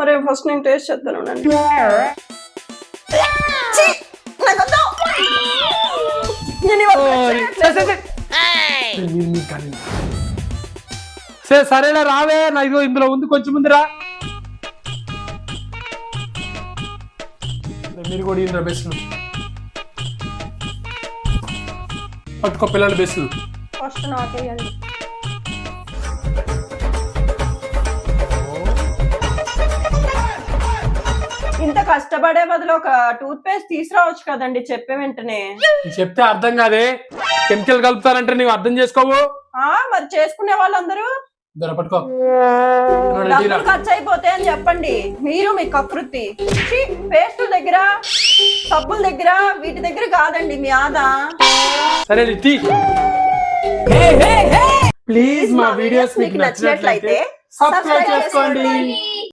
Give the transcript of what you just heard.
అరే ఫస్ట్ నేను టేస్ట్ ఇవాళ చేయట్లేదు. సరే సరేలే రావే. నా ఇదిగో ఇందులో ఉంది. కొంచెం ముందు రా మీరు కూడా ఇంద్ర బెస్ట్ పట్టుకో పిల్లలు బెస్ట్ ఫస్ట్ నాకేయండి ఇంత కష్టపడే బదులు ఒక టూత్ పేస్ట్ తీసుకురావచ్చు కదండి చెప్పే వెంటనే. చెప్తే అర్థం కాదే. కెమికల్ కలుపుతారంటే నీవు అర్థం చేసుకోవు ఆ మరి చేసుకునే వాళ్ళందరూ? దొర పట్టుకో. డబ్బులు ఖర్చు అయిపోతాయి అని చెప్పండి. మీరు మీ కకృతి. పేస్ట్ దగ్గర సబ్బుల దగ్గర వీటి దగ్గర కాదండి మీ ఆదా. సరే తీ. ప్లీజ్ మా వీడియోస్ మీకు నచ్చినట్లయితే సబ్స్క్రైబ్ చేసుకోండి.